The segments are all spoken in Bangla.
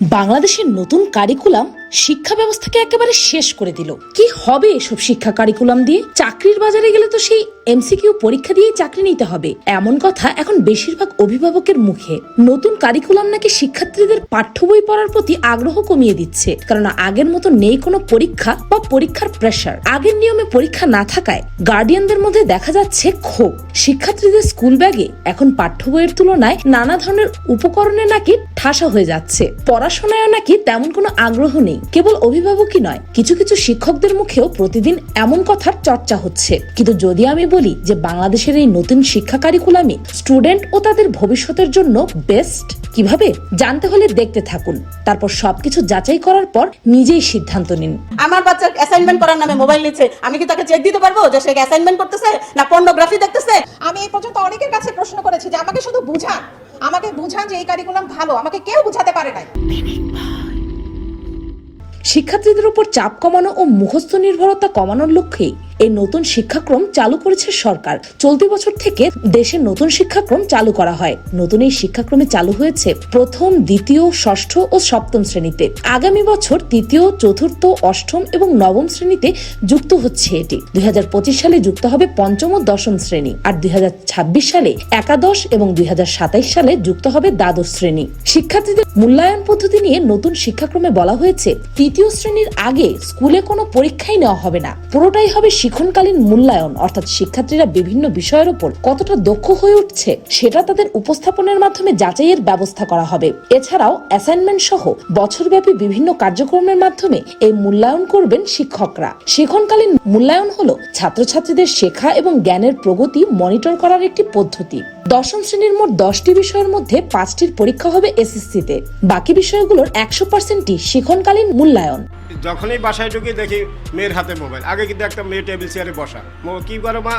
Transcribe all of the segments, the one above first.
বাংলাদেশের নতুন কারিকুলাম শিক্ষা ব্যবস্থাকে একেবারে শেষ করে দিল। কি হবে এসব শিক্ষা কারিকুলাম দিয়ে? চাকরির বাজারে গেলে তো সেই এমসিকিউ পরীক্ষা দিয়েই চাকরি নিতে হবে। এমন কথা এখন বেশিরভাগ অভিভাবকের মুখে। নতুন কারিকুলাম নাকি শিক্ষার্থীদের পাঠ্য বই পড়ার প্রতি আগ্রহ কমিয়ে দিচ্ছে। কারণ আগের মতো নেই কোনো পরীক্ষা বা পরীক্ষার প্রেশার আগের নিয়মে পরীক্ষা না থাকায় গার্ডিয়ানদের মধ্যে দেখা যাচ্ছে ক্ষোভ। শিক্ষার্থীদের স্কুল ব্যাগে এখন পাঠ্য বইয়ের তুলনায় নানা ধরনের উপকরণে নাকি ঠাসা হয়ে যাচ্ছে। পড়াশোনায় নাকি তেমন কোনো আগ্রহ নেই। কেবল অভিভাবকই নয় কিছু কিছু শিক্ষকদের মুখেও প্রতিদিন এমন কথার চর্চা হচ্ছে। কিন্তু যদি আমি বলি যে বাংলাদেশের এই নতুন শিক্ষা কারিকুলামে স্টুডেন্ট ও তাদের ভবিষ্যতের জন্য বেস্ট কীভাবে? জানতে হলে দেখতে থাকুন। তারপর সবকিছু যাচাই করার পর নিজেই সিদ্ধান্ত নিন। আমার বাচ্চা অ্যাসাইনমেন্ট করার নামে মোবাইল নিচ্ছে। আমি কি তাকে চেক দিতে পারব যে সে অ্যাসাইনমেন্ট করতেছে না পর্নোগ্রাফি দেখতেছে? আমি এই পর্যন্ত অনেকের কাছে প্রশ্ন করেছি যে আমাকে শুধু বুঝান। আমাকে বুঝান যে এই কারিকুলাম ভালো। আমাকে কেউ বুঝাতে পারে নাই। শিক্ষার্থীদের উপর চাপ কমানো ও মুখস্থ নির্ভরতা কমানোর লক্ষ্যেই এই নতুন শিক্ষাক্রম চালু করেছে সরকার। চলতি বছর থেকে দেশে নতুন শিক্ষাক্রম চালু করা হয়। নতুন এই শিক্ষাক্রমে চালু হয়েছে প্রথম, দ্বিতীয়, ষষ্ঠ ও সপ্তম শ্রেণীতে। আগামী বছর তৃতীয়, চতুর্থ, অষ্টম এবং নবম শ্রেণীতে যুক্ত হচ্ছে এটি। দুই সালে যুক্ত হবে পঞ্চম ও দশম শ্রেণি আর দুই হাজার ছাব্বিশ সালে একাদশ এবং দুই সালে যুক্ত হবে দ্বাদশ শ্রেণি। শিক্ষার্থীদের মূল্যায়ন পদ্ধতি নিয়ে নতুন শিক্ষাক্রমে বলা হয়েছে, তৃতীয় শ্রেণির আগে স্কুলে কোনো পরীক্ষাই নেওয়া হবে না। পুরোটাই হবে শিক্ষণকালীন মূল্যায়ন, অর্থাৎ শিক্ষার্থীরা বিভিন্ন বিষয়ের উপর কতটা দক্ষ হয়ে উঠছে, সেটা তাদের উপস্থাপনের মাধ্যমে যাচাইয়ের ব্যবস্থা করা হবে। এছাড়াও অ্যাসাইনমেন্ট সহ বছরব্যাপী বিভিন্ন কার্যক্রমের মাধ্যমে এই মূল্যায়ন করবেন শিক্ষকরা। শিক্ষণকালীন মূল্যায়ন হলো ছাত্রছাত্রীদের শেখা এবং জ্ঞানের প্রগতি মনিটর করার একটি পদ্ধতি। দশম শ্রেণির মোট দশটি বিষয়ের মধ্যে পাঁচটির পরীক্ষা হবে এসএসসিতে। বাকি বিষয়গুলোর একশো পার্সেন্টই শিক্ষণকালীন মূল্যায়ন। যখনই বাসায় ঢুকি দেখি মেয়ের হাতে মোবাইল। আগে কিন্তু একটা মেয়ে টেবিল চেয়ারে বসা। কি করো মা?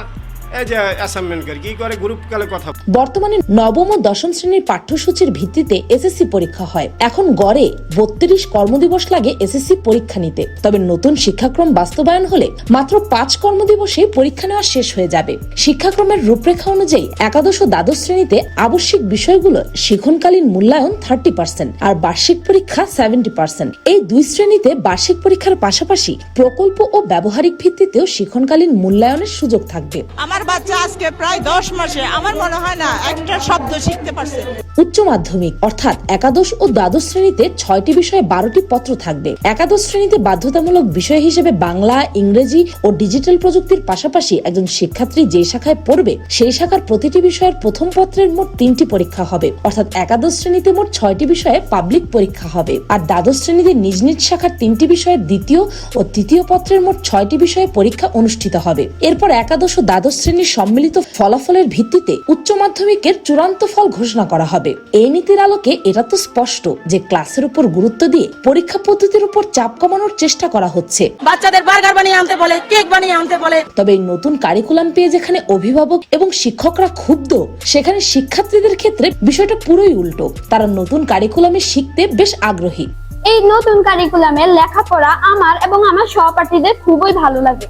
এই যে অ্যাসাইনমেন্ট করে কি করে গ্রুপ কালে কথা বর্তমানে নবম ও দশম শ্রেণির পাঠ্যসূচির ভিত্তিতে এসএসসি পরীক্ষা হয়। এখন গড়ে বত্রিশ কর্মদিবস লাগে এসএসসি পরীক্ষা নিতে। তবে নতুন শিক্ষাক্রম বাস্তবায়ন হলে মাত্র পাঁচ কর্মদিবসে পরীক্ষা নেওয়া শেষ হয়ে যাবে। শিক্ষাক্রমের রূপরেখা অনুযায়ী একাদশ ও দ্বাদশ শ্রেণীতে আবশ্যিক বিষয়গুলো শিখনকালীন মূল্যায়ন থার্টি পার্সেন্ট আর বার্ষিক পরীক্ষা সেভেন্টি পার্সেন্ট এই দুই শ্রেণীতে বার্ষিক পরীক্ষার পাশাপাশি প্রকল্প ও ব্যবহারিক ভিত্তিতেও শিখনকালীন মূল্যায়নের সুযোগ থাকবে। আমার বাচ্চা আজকে প্রায় দশ মাসে, আমার মনে হয় না একটা শব্দ শিখতে পারছে। উচ্চ মাধ্যমিক, অর্থাৎ একাদশ ও দ্বাদশ শ্রেণীতে ছয়টি বিষয়ে বারোটি পত্র থাকবে। একাদশ শ্রেণীতে বাধ্যতামূলক বিষয় হিসেবে বাংলা, ইংরেজি ও ডিজিটাল প্রযুক্তির পাশাপাশি একজন শিক্ষার্থী যে শাখায় পড়বে, সেই শাখার প্রতিটি বিষয়ের প্রথম পত্রের মোট তিনটি পরীক্ষা হবে। অর্থাৎ একাদশ শ্রেণীতে মোট ছয়টি বিষয়ে পাবলিক পরীক্ষা হবে। আর দ্বাদশ শ্রেণীতে নিজ নিজ শাখার তিনটি বিষয়ের দ্বিতীয় ও তৃতীয় পত্রের মোট ছয়টি বিষয়ে পরীক্ষা অনুষ্ঠিত হবে। এরপর একাদশ ও দ্বাদশ শ্রেণির সম্মিলিত ফলাফলের ভিত্তিতে উচ্চ মাধ্যমিকের চূড়ান্ত ফল ঘোষণা করা হবে। এই নীতির আলোকে এটা তো স্পষ্ট যে ক্লাসের উপর গুরুত্ব দিয়ে পরীক্ষা পদ্ধতির উপর চাপ কমানোর চেষ্টা করা হচ্ছে। বাচ্চাদের বার্গার বানিয়ে আনতে বলে কেক বানিয়ে আনতে বলে। তবে এই নতুন কারিকুলাম পেয়ে যেখানে অভিভাবক এবং শিক্ষকরা ক্ষুব্ধ সেখানে শিক্ষার্থীদের ক্ষেত্রে বিষয়টা পুরোই উল্টো। তারা নতুন কারিকুলামে শিখতে বেশ আগ্রহী। এই নতুন কারিকুলামে লেখাপড়া আমার এবং আমার সহপাঠীদের খুবই ভালো লাগে।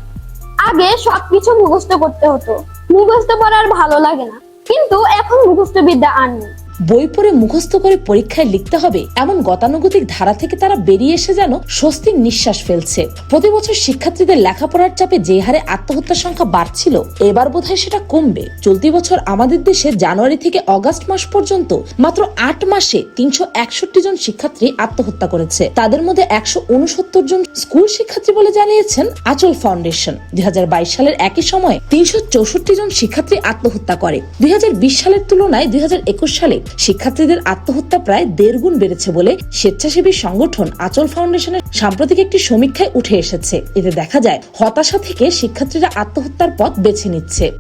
আগে সবকিছু মুখস্থ করতে হতো। মুখস্থ পড়ার ভালো লাগে না। কিন্তু এখন মুখস্থ বিদ্যা আর নেই। বই পড়ে মুখস্থ করে পরীক্ষায় লিখতে হবে এমন গতানুগতিক ধারা থেকে তারা বেরিয়ে এসে যেন স্বস্তির নিঃশ্বাস ফেলছে। প্রতি বছর শিক্ষার্থীদের লেখাপড়ার চাপে যে হারে আত্মহত্যার সংখ্যা বাড়ছিল, এবার বোধহয় সেটা কমবে। চলতি বছর আমাদের দেশে জানুয়ারি থেকে অগাস্ট মাস পর্যন্ত মাত্র আট মাসে তিনশো একষট্টি জন শিক্ষার্থী আত্মহত্যা করেছে। তাদের মধ্যে একশো উনসত্তর জন স্কুল শিক্ষার্থী বলে জানিয়েছেন আচল ফাউন্ডেশন। দুই হাজার বাইশ সালের একই সময়ে তিনশো চৌষট্টি জন শিক্ষার্থী আত্মহত্যা করে। দুই হাজার বিশ সালের তুলনায় দুই হাজার একুশ সালে শিক্ষার্থীদের আত্মহত্যা প্রায় দেড় গুণ বেড়েছে বলে স্বেচ্ছাসেবী সংগঠন আচল ফাউন্ডেশনের সাম্প্রতিক একটি সমীক্ষায় উঠে এসেছে। এতে দেখা যায়, হতাশা থেকে শিক্ষার্থীরা আত্মহত্যার পথ বেছে নিচ্ছে।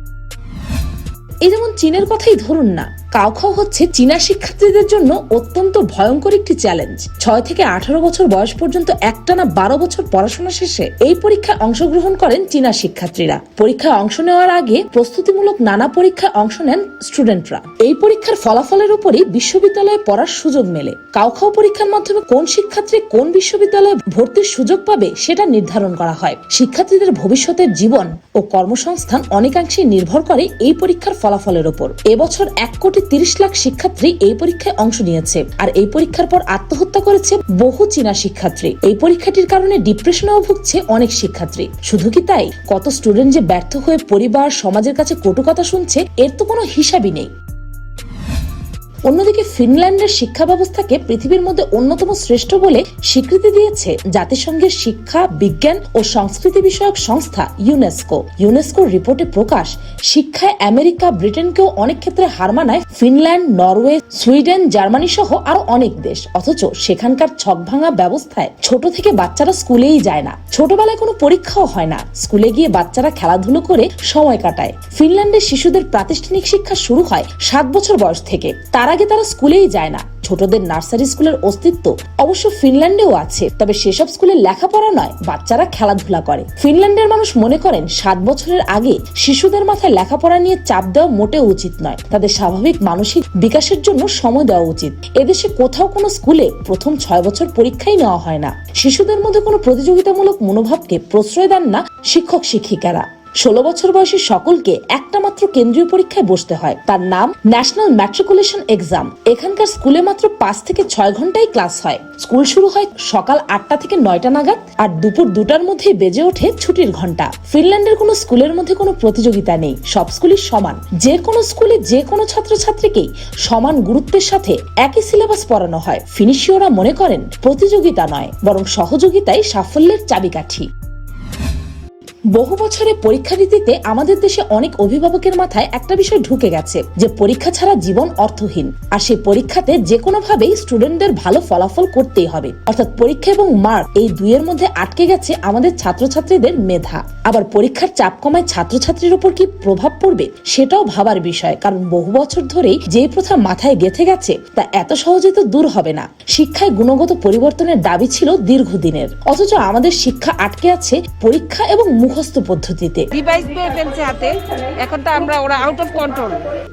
এই যেমন চীনের কথাই ধরুন না কাউখাও হচ্ছে চীনা শিক্ষার্থীদের জন্য অত্যন্ত ভয়ঙ্কর একটি চ্যালেঞ্জ ছয় থেকে আঠারো বছর বয়স পর্যন্ত একটানা বারো বছর পড়াশোনা শেষে এই পরীক্ষায় অংশগ্রহণ করেন চীনা শিক্ষার্থীরা। পরীক্ষায় অংশ নেওয়ার আগে প্রস্তুতিমূলক নানা পরীক্ষায় অংশ নেন স্টুডেন্টরা এই পরীক্ষার ফলাফলের উপরই বিশ্ববিদ্যালয়ে পড়ার সুযোগ মেলে। কাউখাও পরীক্ষার মাধ্যমে কোন শিক্ষার্থী কোন বিশ্ববিদ্যালয়ে ভর্তির সুযোগ পাবে সেটা নির্ধারণ করা হয়। শিক্ষার্থীদের ভবিষ্যতের জীবন ও কর্মসংস্থান অনেকাংশেই নির্ভর করে এই পরীক্ষার ফলাফল ফলাফলের ওপর। এবছর এক কোটি তিরিশ লাখ শিক্ষার্থী এই পরীক্ষায় অংশ নিয়েছে। আর এই পরীক্ষার পর আত্মহত্যা করেছে বহু চীনা শিক্ষার্থী। এই পরীক্ষাটির কারণে ডিপ্রেশনেও ভুগছে অনেক শিক্ষার্থী। শুধু কি তাই? কত স্টুডেন্ট যে ব্যর্থ হয়ে পরিবার, সমাজের কাছে কটু কথা শুনছে, এর তো কোনো হিসাবই নেই। অন্যদিকে ফিনল্যান্ডের শিক্ষা ব্যবস্থাকে পৃথিবীর মধ্যে অন্যতম শ্রেষ্ঠ বলে স্বীকৃতি দিয়েছে জাতিসংঘের শিক্ষা, বিজ্ঞান ও সংস্কৃতি বিষয়ক সংস্থা ইউনেস্কো। ইউনেস্কোর রিপোর্টে প্রকাশ, শিক্ষায় আমেরিকা, ব্রিটেনকেও অনেক ক্ষেত্রে হার মানায় ফিনল্যান্ড, নরওয়ে, সুইডেন, জার্মানি সহ আরও অনেক দেশ। অথচ সেখানকার ছকভাঙা ব্যবস্থায় ছোট থেকে বাচ্চারা স্কুলেই যায় না। ছোটবেলায় কোনো পরীক্ষাও হয় না। স্কুলে গিয়ে বাচ্চারা খেলাধুলো করে সময় কাটায়। ফিনল্যান্ডের শিশুদের প্রাতিষ্ঠানিক শিক্ষা শুরু হয় সাত বছর বয়স থেকে। তার আগে তারা স্কুলেই যায় না। ছোটদের নার্সারি স্কুলের অস্তিত্ব অবশ্য ফিনল্যান্ডেও আছে, তবে সেসব স্কুলে লেখাপড়া নয়, বাচ্চারা খেলাধুলা করে। ফিনল্যান্ডের মানুষ মনে করেন সাত বছরের আগে শিশুদের মাথায় লেখাপড়া নিয়ে চাপ দেওয়া মোটেও উচিত নয়। তাদের স্বাভাবিক মানসিক বিকাশের জন্য সময় দেওয়া উচিত। এদেশে কোথাও কোনো স্কুলে প্রথম ছয় বছর পরীক্ষাই নেওয়া হয় না। শিশুদের মধ্যে কোনো প্রতিযোগিতামূলক মনোভাবকে প্রশ্রয় দেন না শিক্ষক শিক্ষিকারা ষোলো বছর বয়সী সকলকে একটা মাত্র কেন্দ্রীয় পরীক্ষায় বসতে হয়। তার নাম ন্যাশনাল ম্যাট্রিকুলেশন এক্সাম এখানকার স্কুলে মাত্র পাঁচ থেকে ছয় ঘন্টাই ক্লাস হয়। স্কুল শুরু হয় সকাল আটটা থেকে নয়টা নাগাদ আর দুপুর দুটার মধ্যেই বেজে ওঠে ছুটির ঘণ্টা। ফিনল্যান্ডের কোনো স্কুলের মধ্যে কোনো প্রতিযোগিতা নেই। সব স্কুলই সমান। যে কোনো স্কুলে যে কোনো ছাত্রছাত্রীকেই সমান গুরুত্বের সাথে একই সিলেবাস পড়ানো হয়। ফিনিশিওরা মনে করেন, প্রতিযোগিতা নয়, বরং সহযোগিতাই সাফল্যের চাবিকাঠি। বহু বছরে পরীক্ষা নীতিতে আমাদের দেশে অনেক অভিভাবকের মাথায় একটা বিষয় ঢুকে গেছে, যে পরীক্ষা ছাড়া জীবন অর্থহীন। আর সেই পরীক্ষাতে যে কোনো ভাবেই স্টুডেন্টদের ভালো ফলাফল করতেই হবে। অর্থাৎ পরীক্ষা এবং মার্ক এই দুইয়ের মধ্যে আটকে গেছে আমাদের ছাত্রছাত্রীদের মেধা। আবার পরীক্ষার চাপ কমায় ছাত্রছাত্রীর উপর কি প্রভাব পড়বে, সেটাও ভাবার বিষয়। কারণ বহু বছর ধরেই যে প্রথা মাথায় গেথে গেছে, তা এত সহজে তো দূর হবে না। শিক্ষায় গুণগত পরিবর্তনের দাবি ছিল দীর্ঘদিনের। অথচ আমাদের শিক্ষা আটকে আছে পরীক্ষা এবং মুখস্থ পদ্ধতিতে। ডিভাইস পেয়ে ফেলছে হাতে এখন তো আমরা ওরা আউট অফ কন্ট্রোল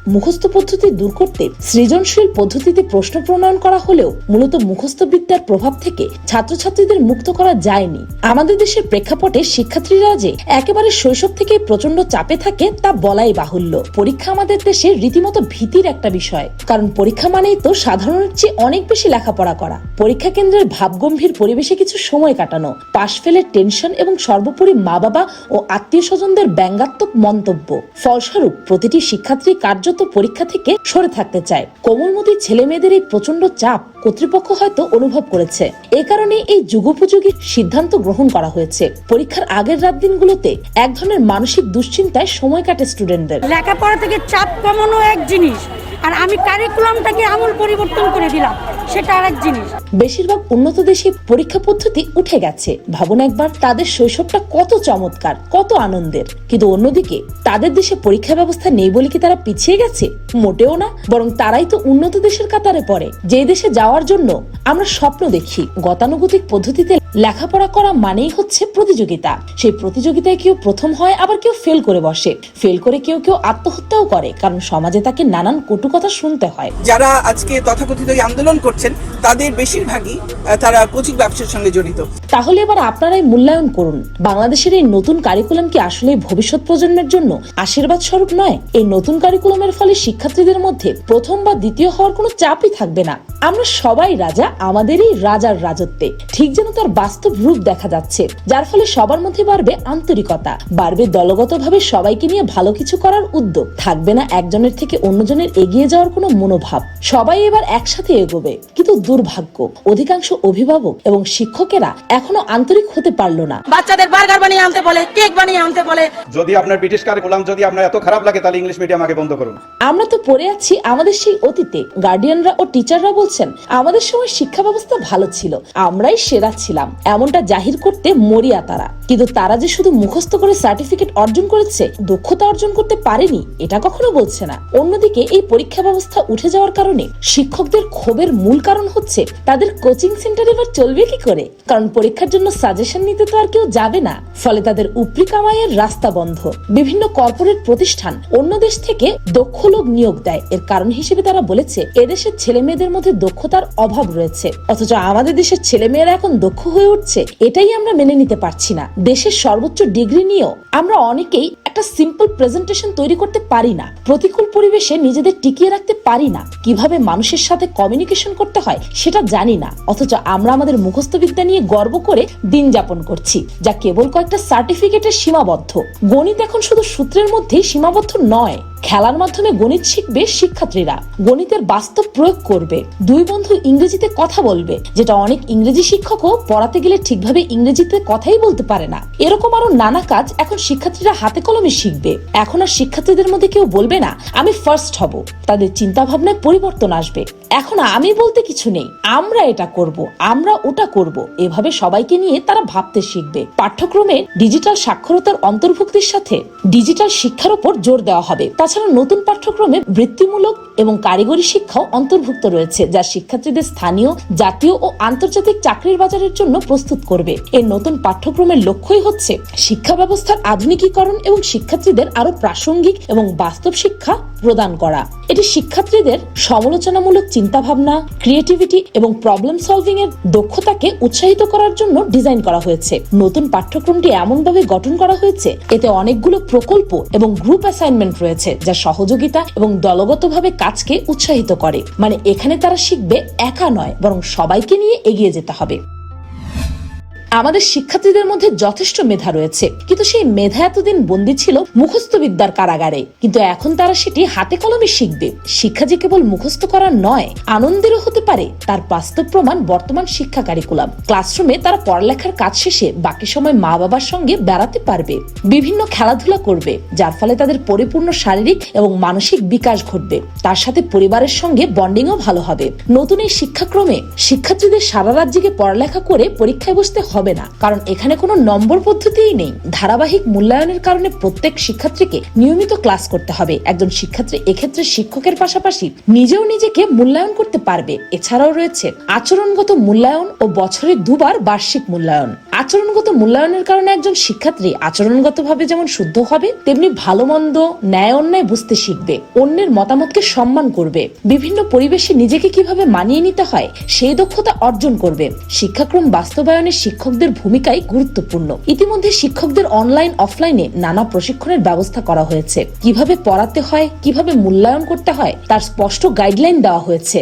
মুখস্থ পদ্ধতি দূর করতে সৃজনশীল পদ্ধতিতে প্রশ্ন প্রণয়ন করা হলেও মূলত মুখস্থ বিদ্যার প্রভাব থেকে ছাত্রছাত্রীদের মুক্ত করা যায়নি। আমাদের দেশের প্রেক্ষাপটে শিক্ষার্থীরা যে একেবারে শৈশব থেকে প্রচণ্ড চাপে থাকে তা বলাই বাহুল্য। পরীক্ষা আমাদের দেশে রীতিমতো ভীতির একটা বিষয়। কারণ পরীক্ষা মানেই তো সাধারণের চেয়ে অনেক বেশি লেখাপড়া করা। পরীক্ষা কেন্দ্রের ভাবগম্ভীর পরিবেশে কিছু সময় কাটানো পাশ ফেলে টেনশন এবং সর্বোপরি মা বাবা ও আত্মীয় স্বজনদের ব্যঙ্গাত্মক মন্তব্য। ফলস্বরূপ প্রতিটি শিক্ষার্থী কার্যত পরীক্ষা থেকে সরে থাকতে চায়। কোমলমতি ছেলে মেয়েদের এই প্রচণ্ড চাপ কর্তৃপক্ষ হয়তো অনুভব করেছে। এ কারণে এই যুগোপযোগী সিদ্ধান্ত গ্রহণ করা হয়েছে। পরীক্ষার আগের রাত দিনগুলোতে এক ধরনের মানসিক দুশ্চিন্তায় সময় কাটে স্টুডেন্টদের লেখাপড়া থেকে চাপ কমানো এক জিনিস আর আমি কারিকুলামটাকে আমূল পরিবর্তন করে দিলাম সেটা আর এক জিনিস। বেশিরভাগ উন্নত দেশে পরীক্ষা পদ্ধতি উঠে গেছে। ভাবুন একবার তাদের শৈশবটা কত চমৎকার। কত আনন্দের। কিন্তু অন্যদিকে, তাদের দেশে পরীক্ষা ব্যবস্থা নেই বলে কি তারা পিছিয়ে গেছে? মোটেও না, বরং তারাই তো উন্নত দেশের কাতারে পড়ে। যে দেশে যাওয়ার জন্য আমরা স্বপ্ন দেখি, গতানুগতিক পদ্ধতিতে লেখাপড়া করা মানেই হচ্ছে প্রতিযোগিতা। সেই প্রতিযোগিতায় কেউ প্রথম হয় আবার কেউ ফেল করে বসে। ফেল করে কেউ কেউ আত্মহত্যাও করে কারণ সমাজে তাকে নানান কটু কথা শুনতে হয়। যারা আজকে তথাকথিত আন্দোলন করছেন তাদের বেশিরভাগই তারা কোচিং ব্যবসার সঙ্গে জড়িত। তাহলে এবার আপনারাই মূল্যায়ন করুন। বাংলাদেশের এই নতুন কারিকুলাম কি আসলে ভবিষ্যৎ প্রজন্মের জন্য আশীর্বাদ স্বরূপ নয়? এই নতুন কারিকুলামের ফলে শিক্ষার্থীদের মধ্যে প্রথম বা দ্বিতীয় হওয়ার কোনো চাপই থাকবে না। আমরা সবাই রাজা আমাদেরই রাজার রাজত্বে। ঠিক যেন তার বাস্তব রূপ দেখা যাচ্ছে যার ফলে সবার মধ্যে বাড়বে আন্তরিকতা বাড়বে দলগতভাবে সবাইকে নিয়ে ভালো কিছু করার উদ্যোগ থাকবে না একজনের থেকে অন্যজনের এগিয়ে যাওয়ার কোনো মনোভাব। সবাই এবার একসাথে এগোবে কিন্তু দুর্ভাগ্য অধিকাংশ অভিভাবক এবং শিক্ষকেরা এখনও আন্তরিক হতে পারল না। বাচ্চাদের বার্গার বানিয়ে আনতে বলে কেক বানিয়ে আনতে বলে। যদি আপনার ব্রিটিশ কারিকুলাম যদি আপনার এত খারাপ লাগে তাহলে ইংলিশ মিডিয়াম আগে বন্ধ করুন। আমরা তো পড়ে আছি আমাদের সেই অতীতে গার্ডিয়ানরা ও টিচাররা বলছেন আমাদের সময় শিক্ষা ব্যবস্থা ভালো ছিল আমরাই সেরা ছিলাম। এমনটা জাহির করতে মরিয়া তারা। কিন্তু তারা যে শুধু মুখস্থ করে সার্টিফিকেট অর্জন করেছে, দক্ষতা অর্জন করতে পারেনি, এটা কখনো বলছে না। অন্যদিকে এই পরীক্ষা ব্যবস্থা উঠে যাওয়ার কারণে শিক্ষকদের ক্ষোভের মূল কারণ হচ্ছে তাদের কোচিং সেন্টার এবার চলবে কি করে? কারণ পরীক্ষার জন্য সাজেশন নিতে তো আর কেউ যাবে না। ফলে তাদের উপরি কামাইয়ের রাস্তা বন্ধ। বিভিন্ন কর্পোরেট প্রতিষ্ঠান অন্য দেশ থেকে দক্ষ লোক নিয়োগ দেয়। এর কারণ হিসেবে তারা বলেছে, এদেশের ছেলে মেয়েদের মধ্যে দক্ষতার অভাব রয়েছে। অথচ আমাদের দেশের ছেলে মেয়েরা এখন দক্ষ হয়ে উঠছে, এটাই আমরা মেনে নিতে পারছি না। দেশের সর্বোচ্চ ডিগ্রি নিয়েও আমরা অনেকেই একটা সিম্পল প্রেজেন্টেশন তৈরি করতে পারি না। প্রতিকূল পরিবেশে নিজেদের টিকিয়ে রাখতে পারি না। কীভাবে মানুষের সাথে কমিউনিকেশন করতে হয়, সেটা জানি না। অথচ আমরা আমাদের মুখস্থ বিদ্যা নিয়ে গর্ব করে দিন যাপন করছি, যা কেবল কয়েকটা সার্টিফিকেটের সীমাবদ্ধ। গণিত এখন শুধু সূত্রের মধ্যেই সীমাবদ্ধ নয়। খেলার মাধ্যমে গণিত শিখবে শিক্ষার্থীরা। গণিতের বাস্তব প্রয়োগ করবে। দুই বন্ধু ইংরেজিতে কথা বলবে, যেটা অনেক ইংরেজি শিক্ষকও পড়াতে গেলে ঠিকভাবে ইংরেজিতে কথাই বলতে পারে না। এরকম আরও নানা কাজ এখন শিক্ষার্থীরা হাতে কলমে শিখবে। এখন আর শিক্ষার্থীদের মধ্যে কেউ বলবে না, আমি ফার্স্ট হব। তাদের চিন্তা ভাবনায় পরিবর্তন আসবে। এখন আমি বলতে কিছু নেই, আমরা এটা করব, আমরা ওটা করব। এভাবে সবাইকে নিয়ে তারা ভাবতে শিখবে। পাঠ্যক্রমে ডিজিটাল সাক্ষরতার অন্তর্ভুক্তির সাথে ডিজিটাল শিক্ষার উপর জোর দেওয়া হবে। তাছাড়া নতুন পাঠ্যক্রমে বৃত্তিমূলক এবং কারিগরি শিক্ষাও অন্তর্ভুক্ত রয়েছে, যা শিক্ষার্থীদের স্থানীয়, জাতীয় ও আন্তর্জাতিক চাকরির বাজারের জন্য প্রস্তুত করবে। এই নতুন পাঠ্যক্রমের লক্ষ্যই হচ্ছে শিক্ষা ব্যবস্থার আধুনিকীকরণ এবং শিক্ষার্থীদের আরও প্রাসঙ্গিক এবং বাস্তব শিক্ষা প্রদান করা। এটি শিক্ষার্থীদের সমালোচনামূলক চিন্তাভাবনা ক্রিয়েটিভিটি এবং প্রবলেম সলভিং এর দক্ষতাকে উৎসাহিত করার জন্য ডিজাইন করা হয়েছে। নতুন পাঠ্যক্রমটি এমনভাবে গঠন করা হয়েছে, এতে অনেকগুলো প্রকল্প এবং গ্রুপ অ্যাসাইনমেন্ট রয়েছে, যা সহযোগিতা এবং দলগতভাবে কাজকে উৎসাহিত করে। মানে এখানে তারা শিখবে একা নয়, বরং সবাইকে নিয়ে এগিয়ে যেতে হবে। আমাদের শিক্ষার্থীদের মধ্যে যথেষ্ট মেধা রয়েছে। কিন্তু সেই মেধা এতদিন বন্দী ছিল মুখস্থ বিদ্যার কারাগারে। কিন্তু এখন তারা সেটি হাতে কলমে শিখবে। শিক্ষা যে কেবল মুখস্থ করা নয়, আনন্দেরও হতে পারে। তার বাস্তব প্রমাণ বর্তমান শিক্ষা কারিকুলাম। ক্লাসরুমে তারা পড়ালেখার কাজ শেষে বাকি সময় মা বাবার সঙ্গে বেড়াতে পারবে। বিভিন্ন খেলাধুলা করবে, যার ফলে তাদের পরিপূর্ণ শারীরিক এবং মানসিক বিকাশ ঘটবে। তার সাথে পরিবারের সঙ্গে বন্ডিংও ভালো হবে। নতুন এই শিক্ষাক্রমে শিক্ষার্থীদের সারা রাত জেগে পড়ালেখা করে পরীক্ষায় বসতে হবে না। কারণ এখানে কোনো নম্বর পদ্ধতিই নেই। ধারাবাহিক মূল্যায়নের কারণে প্রত্যেক শিক্ষার্থীকে নিয়মিত ক্লাস করতে হবে। একজন শিক্ষার্থী এক্ষেত্রে শিক্ষকের পাশাপাশি নিজেও নিজেকে মূল্যায়ন করতে পারবে। এছাড়াও রয়েছে আচরণগত মূল্যায়ন ও বছরে দুবার বার্ষিক মূল্যায়ন। আচরণগত মূল্যায়নের কারণে একজন শিক্ষার্থী আচরণগতভাবে যেমন শুদ্ধ হবে, তেমনি ভালো মন্দ ন্যায় অন্যায় বুঝতে শিখবে, অন্যের মতামতকে সম্মান করবে। বিভিন্ন পরিবেশে নিজেকে কীভাবে মানিয়ে নিতে হয়, সেই দক্ষতা অর্জন করবে। শিক্ষাক্রম বাস্তবায়নে শিক্ষকদের ভূমিকাই গুরুত্বপূর্ণ। ইতিমধ্যে শিক্ষকদের অনলাইন অফলাইনে নানা প্রশিক্ষণের ব্যবস্থা করা হয়েছে। কীভাবে পড়াতে হয়, কীভাবে মূল্যায়ন করতে হয়, তার স্পষ্ট গাইডলাইন দেওয়া হয়েছে।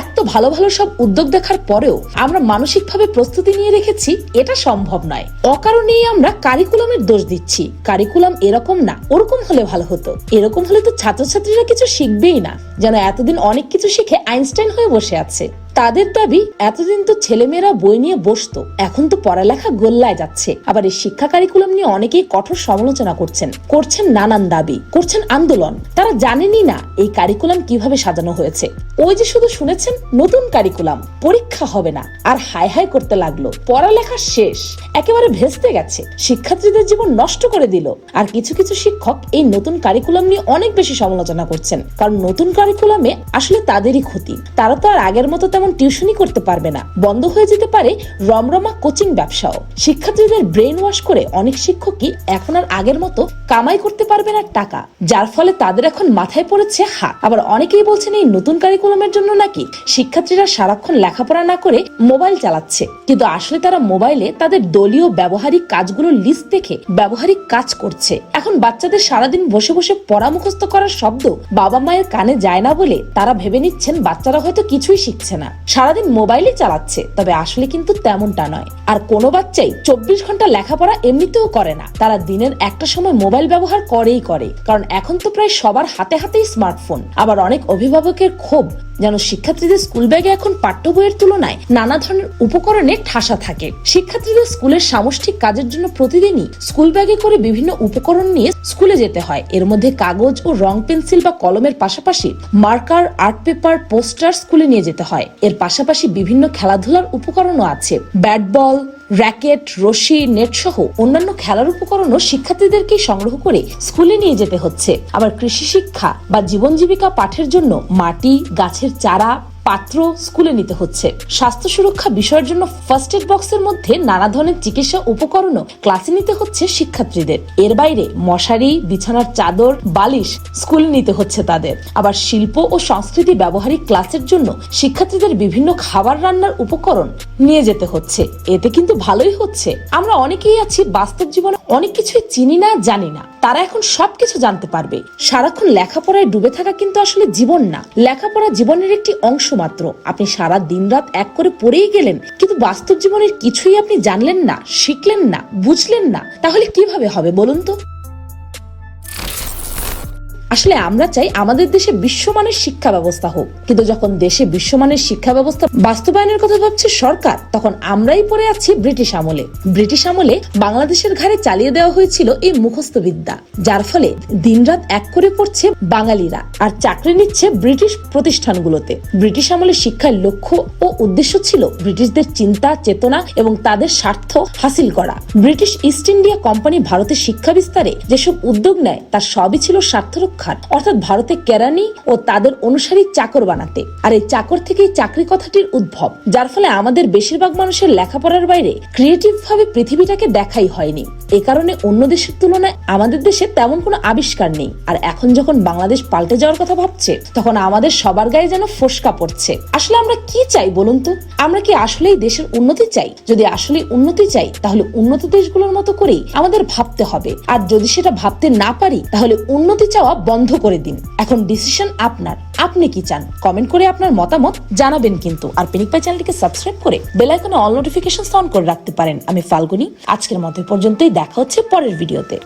এত ভালো ভালো সব উদ্যোগ দেখার পরেও আমরা মানসিকভাবে প্রস্তুতি নিয়ে রেখেছি, এটা সম্ভব নয়। অকারণেই আমরা কারিকুলামের দোষ দিচ্ছি। কারিকুলাম এরকম না, ওরকম হলে ভালো হতো। এরকম হলে তো ছাত্রছাত্রীরা কিছু শিখবেই না। যেন এতদিন অনেক কিছু শিখে আইনস্টাইন হয়ে বসে আছে। তাদের দাবি, এতদিন তো ছেলেমেয়েরা বই নিয়ে বসতো, এখন তো পড়ালেখা গোল্লায় যাচ্ছে। আবার এই শিক্ষা কারিকুলাম নিয়ে অনেকেই কঠোর সমালোচনা করছেন। করছেন নানান দাবি, করছেন আন্দোলন। তারা জানেনই না এই কারিকুলাম কীভাবে সাজানো হয়েছে। ওই যে শুধু শুনেছেন, নতুন কারিকুলাম, পরীক্ষা হবে না। আর হাই হাই করতে লাগল, পড়ালেখা শেষ। একেবারে ভেস্তে গেছে, শিক্ষার্থীদের জীবন নষ্ট করে দিল। আর কিছু কিছু শিক্ষক এই নতুন কারিকুলাম নিয়ে অনেক বেশি সমালোচনা করছেন। কারণ নতুন কারিকুলামে আসলে তাদেরই ক্ষতি। তারা তো আর আগের মতো তেমন টিউশনই করতে পারবে না। বন্ধ হয়ে যেতে পারে রমরমা কোচিং ব্যবসাও। শিক্ষার্থীদের ব্রেন ওয়াশ করে অনেক শিক্ষকই এখন আর আগের মতো কামাই করতে পারবে না টাকা, যার ফলে তাদের এখন মাথায় পড়েছে হাত। আবার অনেকেই বলছেন এই নতুন কারিকুলামের জন্য নাকি শিক্ষার্থীরা সারাক্ষণ লেখাপড়া না করে মোবাইল চালাচ্ছে। কিন্তু আসলে তারা মোবাইলে তাদের দলীয় ব্যবহারিক কাজগুলোর লিস্ট দেখে ব্যবহারিক কাজ করছে। এখন বাচ্চাদের সারাদিন বসে বসে পড়া মুখস্থ করার শব্দ বাবা মায়ের কানে যায় না বলে তারা ভেবে নিচ্ছেন বাচ্চারা হয়তো কিছুই শিখছে না। সারাদিন মোবাইলই চালাচ্ছে, তবে আসলে কিন্তু তেমনটা নয়। আর কোনো বাচ্চাই চব্বিশ ঘণ্টা লেখাপড়া এমনিতেও করে না। তারা দিনের একটা সময় মোবাইল ব্যবহার করেই করে। কারণ এখন তো প্রায় সবার হাতে হাতেই স্মার্টফোন। আবার অনেক অভিভাবকের ক্ষোভ যেন শিক্ষার্থীদের স্কুল ব্যাগে এখন পাঠ্য বইয়ের তুলনায় নানা ধরনের উপকরণে ঠাসা থাকে। শিক্ষার্থীদের স্কুলের সামষ্টিক কাজের জন্য প্রতিদিনই স্কুল ব্যাগে করে বিভিন্ন উপকরণ নিয়ে স্কুলে যেতে হয়। এর মধ্যে কাগজ ও রং পেন্সিল বা কলমের পাশাপাশি মার্কার, আর্ট পেপার, পোস্টার স্কুলে নিয়ে যেতে হয়। এর পাশাপাশি বিভিন্ন খেলাধুলার উপকরণও আছে। ব্যাট বল র্যাকেট, রশি নেট সহ অন্যান্য খেলার উপকরণও শিক্ষার্থীদেরকে সংগ্রহ করে স্কুলে নিয়ে যেতে হচ্ছে। আবার কৃষি শিক্ষা বা জীবন জীবিকা পাঠের জন্য মাটি, গাছের চারা পাত্র স্কুলে নিতে হচ্ছে। স্বাস্থ্য সুরক্ষা বিষয়ের জন্য ফার্স্ট এড বক্সের মধ্যে নানা ধরনের চিকিৎসা উপকরণও ক্লাসে নিতে হচ্ছে শিক্ষার্থীদের। এর বাইরে মশারি, বিছানার চাদর, বালিশ স্কুলে নিতে হচ্ছে তাদের। আবার শিল্প ও সংস্কৃতি ব্যবহারিক ক্লাসের জন্য শিক্ষার্থীদের বিভিন্ন খাবার রান্নার উপকরণ নিয়ে যেতে হচ্ছে। এতে কিন্তু ভালোই হচ্ছে। আমরা অনেকেই আছি বাস্তব জীবনে অনেক কিছুই চিনি না, জানি না। তারা এখন সবকিছু জানতে পারবে। সারাক্ষণ লেখাপড়ায় ডুবে থাকা কিন্তু আসলে জীবন না। লেখাপড়া জীবনের একটি অংশ মাত্র। আপনি সারা দিন রাত এক করে পড়েই গেলেন, কিন্তু বাস্তব জীবনের কিছুই আপনি জানলেন না, শিখলেন না, বুঝলেন না। তাহলে কীভাবে হবে বলুন তো? আসলে আমরা চাই আমাদের দেশে বিশ্বমানের শিক্ষা ব্যবস্থা হোক। কিন্তু যখন দেশে বিশ্বমানের শিক্ষা ব্যবস্থা বাস্তবায়নের কথা ভাবছে সরকার, তখন আমরাই পড়ে আছি ব্রিটিশ আমলে। ব্রিটিশ আমলে বাংলাদেশের ঘাড়ে চালিয়ে দেওয়া হয়েছিল এই মুখস্থ বিদ্যা, যার ফলে দিনরাত এক করে পড়ছে বাঙালিরা আর চাকরি নিচ্ছে ব্রিটিশ প্রতিষ্ঠানগুলোতে। ব্রিটিশ আমলে শিক্ষার লক্ষ্য ও উদ্দেশ্য ছিল ব্রিটিশদের চিন্তা, চেতনা এবং তাদের স্বার্থ হাসিল করা। ব্রিটিশ ইস্ট ইন্ডিয়া কোম্পানি ভারতের শিক্ষা বিস্তারে যেসব উদ্যোগ নেয়, তার সবই ছিল স্বার্থ রক্ষার অর্থাৎ ভারতে কেরানি ও তাদের অনুসারী চাকর বানাতে। আর এই চাকর থেকেই চাকরি কথাটির উদ্ভব, যার ফলে আমাদের বেশিরভাগ মানুষের লেখাপড়ার বাইরে ক্রিয়েটিভ ভাবে পৃথিবীটাকে দেখাই হয়নি। এ কারণে অন্য দেশের তুলনায় আমাদের দেশে তেমন কোনো আবিষ্কার নেই। আর এখন যখন বাংলাদেশ পাল্টে যাওয়ার কথা ভাবছে, তখন আমাদের সবার গায়ে যেন ফোসকা পড়ছে। আসলে আমরা কি চাই বলুন তো? আমরা কি আসলেই দেশের উন্নতি চাই? যদি আসলে উন্নতি চাই, তাহলে উন্নত দেশগুলোর মতো করেই আমাদের ভাবতে হবে। আর যদি সেটা ভাবতে না পারি, তাহলে উন্নতি চাওয়া বন্ধ করে দিন। এখন ডিসিশন আপনার। আপনি কি চান? কমেন্ট করে আপনার মতামত জানাবেন কিন্তু। আর পেনিক পাই চ্যানেলটিকে সাবস্ক্রাইব করে বেল আইকনে অল নোটিফিকেশন অন করে রাখতে পারেন। আমি ফাল্গুনি। আজকের মতো পর্যন্তই দেখা হচ্ছে পরের ভিডিওতে